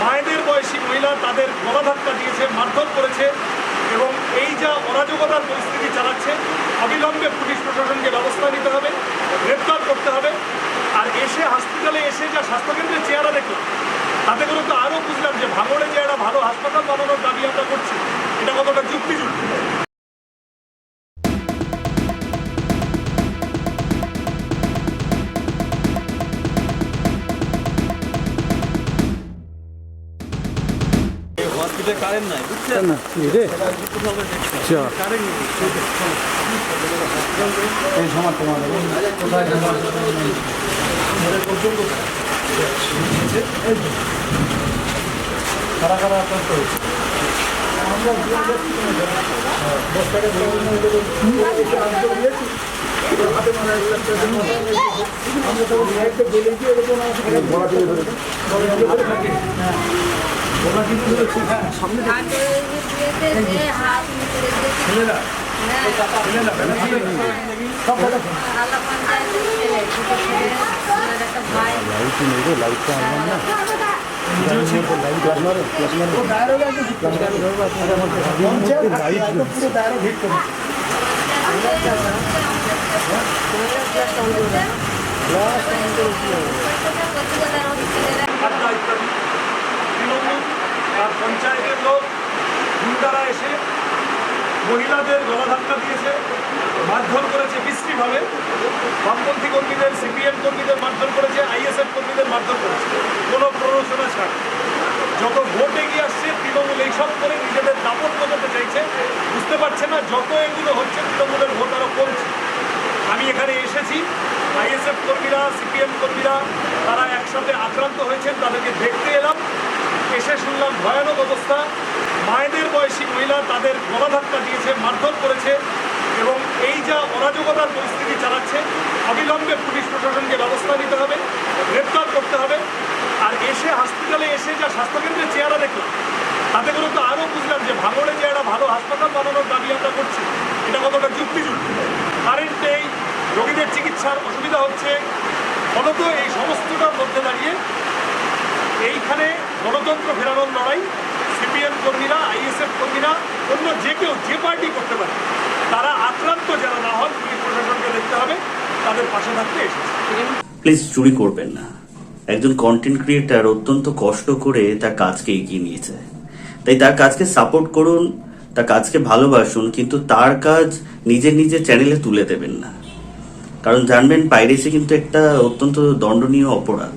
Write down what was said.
মায়েদের বয়সী মহিলা তাদের গলা ধাক্কা দিয়েছে, মারধর করেছে এবং এই যা অরাজকতার পরিস্থিতি চালাচ্ছে, অবিলম্বে পুলিশ প্রশাসনকে ব্যবস্থা নিতে হবে, গ্রেপ্তার করতে হবে। আর এসে হসপিটালে এসে যা হসপিটালে কারেন্ট নাই বুঝছেন? না রে কারেন্ট এই সময় তোমার কোথায় কারা কারা আক্রান্ত হয়েছে আমরা তো একটা বলে দিয়ে এরকম দিয়ে ধরে হ্যাঁ সামনে ছেলেরা কথা পুরো ডায়লগ গুন্ডারা এসে মহিলাদের গলা ধাক্কা দিয়েছে, মারধর করেছে বিশ্রীভাবে বামপন্থী কর্মীদের, সিপিএম কর্মীদের মারধর করেছে, আইএসএফ কর্মীদের মারধর করেছে। কোনো প্ররোচনা ছাড়। যত ভোট এগিয়ে আসছে, তৃণমূল এইসব করে নিজেদের দাপট বোঝাতে চাইছে। বুঝতে পারছে না যত এগুলো হচ্ছে, তৃণমূলের ভোট আরও কমছে। আমি এখানে এসেছি। আইএসএফ কর্মীরা, সিপিএম কর্মীরা, তারা একসাথে আক্রান্ত হয়েছেন, তাদেরকে দেখতে এলাম। এসে শুনলাম ভয়ানক অবস্থা। মায়েদের বয়সী মহিলা তাদের গলা ধাক্কা দিয়েছে মারধর করেছে এবং এই যা অরাজকতার পরিস্থিতি চালাচ্ছে, অবিলম্বে পুলিশ প্রশাসনকে ব্যবস্থা নিতে হবে, গ্রেপ্তার করতে হবে। আর এসে হসপিটালে এসে যা স্বাস্থ্যকেন্দ্রের চেহারা দেখলাম, তাতে করে তো আরও বুঝলাম যে ভাঙড়ে যে একটা ভালো হাসপাতাল বানানোর দাবি আমরা করছি, এটা কতটা যুক্তিযুক্ত? কারেন্ট নেই রোগীদের চিকিৎসার অসুবিধা হচ্ছে, ফলত এই সমস্তটার মধ্যে দাঁড়িয়ে এইখানে গণতন্ত্র ফেরানোর লড়াই সিপিএম কর্মীরা, আইএসএফ কর্মীরা, অন্য যে কেউ যে পার্টি করতে পারে, তারা আক্রান্ত যারা না হন, পুলিশ প্রশাসনকে দেখতে হবে, তাদের পাশে থাকতে এসেছে। প্লিজ চুরি করবেন না। একজন কন্টেন্ট ক্রিয়েটার অত্যন্ত কষ্ট করে তার কাজকে এগিয়ে নিয়েছে তাই তার কাজকে সাপোর্ট করুন, তার কাজকে ভালোবাসুন, কিন্তু তার কাজ নিজের নিজের চ্যানেলে তুলে দেবেন না। কারণ জানবেন পাইরেসি কিন্তু একটা অত্যন্ত দণ্ডনীয় অপরাধ।